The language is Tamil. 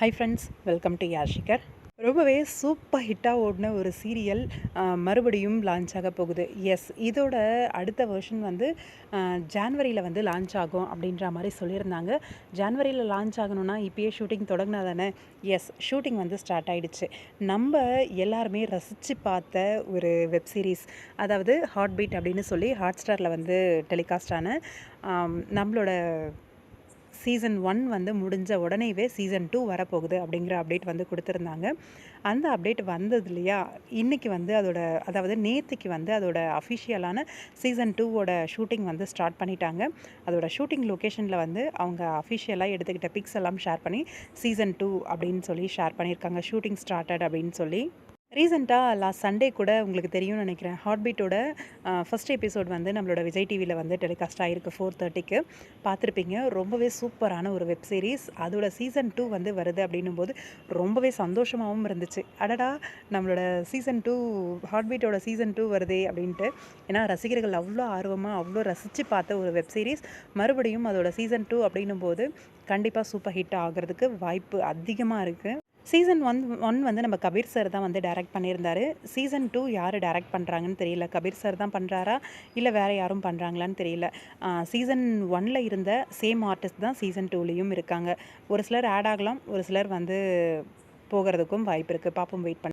ஹை ஃப்ரெண்ட்ஸ் வெல்கம் டு யாஷிகர் ரொம்பவே சூப்பர் ஹிட்டாக ஓடின ஒரு சீரியல் மறுபடியும் லான்ச் ஆக போகுது. எஸ் இதோட அடுத்த வெர்ஷன் வந்து ஜான்வரியில் வந்து லான்ச் ஆகும் அப்படின்ற மாதிரி சொல்லியிருந்தாங்க. ஜான்வரியில் லான்ச் ஆகணும்னா இப்போயே ஷூட்டிங் தொடங்கினா தானே? எஸ் ஷூட்டிங் வந்து ஸ்டார்ட் ஆகிடுச்சு நம்ம எல்லாருமே ரசித்து பார்த்த ஒரு வெப் சீரிஸ் அதாவது ஹார்ட் பீட் அப்படின்னு சொல்லி ஹாட் ஸ்டாரில் வந்து டெலிகாஸ்ட் ஆன நம்மளோட சீசன் ஒன் வந்து முடிஞ்ச உடனேவே சீசன் டூ வரப்போகுது அப்படிங்கிற அப்டேட் வந்து கொடுத்துருந்தாங்க. அந்த அப்டேட் வந்தது இல்லையா? இன்றைக்கி வந்து அதோட அதாவது நேற்றுக்கு வந்து அதோட அஃபிஷியலான சீசன் டூவோட ஷூட்டிங் வந்து ஸ்டார்ட் பண்ணிட்டாங்க. அதோட ஷூட்டிங் லொக்கேஷனில் வந்து அவங்க அஃபிஷியலாக எடுத்துக்கிட்ட பிக்ஸ் எல்லாம் ஷேர் பண்ணி சீசன் டூ அப்படின்னு சொல்லி ஷேர் பண்ணியிருக்காங்க. ஷூட்டிங் ஸ்டார்டட் அப்படின்னு சொல்லி. ரீசெண்டாக லாஸ்ட் சண்டே கூட உங்களுக்கு தெரியும்னு நினைக்கிறேன். ஹார்ட்பீட்டோட ஃபஸ்ட் எபிசோட் வந்து நம்மளோட விஜய் டிவியில் வந்து டெலிகாஸ்ட் ஆகிருக்கு ஃபோர் தேர்ட்டிக்கு பார்த்துருப்பீங்க ரொம்பவே சூப்பரான ஒரு வெப் சீரிஸ் அதோட சீசன் டூ வந்து வருது அப்படின்னும் போது ரொம்பவே சந்தோஷமாகவும் இருந்துச்சு. அடடா நம்மளோட சீசன் டூ ஹார்ட்பீட்டோட சீசன் டூ வருதே அப்படின்ட்டு. ஏன்னா ரசிகர்கள் அவ்வளோ ஆர்வமாக அவ்வளோ ரசித்து பார்த்த ஒரு வெப் சீரிஸ் மறுபடியும் அதோட சீசன் டூ அப்படின்னும் போது கண்டிப்பாக சூப்பர் ஹிட் ஆகிறதுக்கு வாய்ப்பு அதிகமாக இருக்குது சீசன் ஒன் ஒன் வந்து நம்ம கபீர் சார் தான் வந்து டைரக்ட் பண்ணியிருந்தாரு. சீசன் டூ யார் டைரக்ட் பண்ணுறாங்கன்னு தெரியல. கபீர் சார் தான் பண்ணுறாரா இல்லை வேறு யாரும் பண்ணுறாங்களான்னு தெரியல. சீசன் ஒனில் இருந்த சேம் ஆர்டிஸ்ட் தான் சீசன் டூலேயும் இருக்காங்க. ஒரு சிலர் ஆட் ஆகலாம் ஒரு சிலர் வந்து போகிறதுக்கும் வாய்ப்பு இருக்குது பார்ப்போம் வெயிட் பண்ணி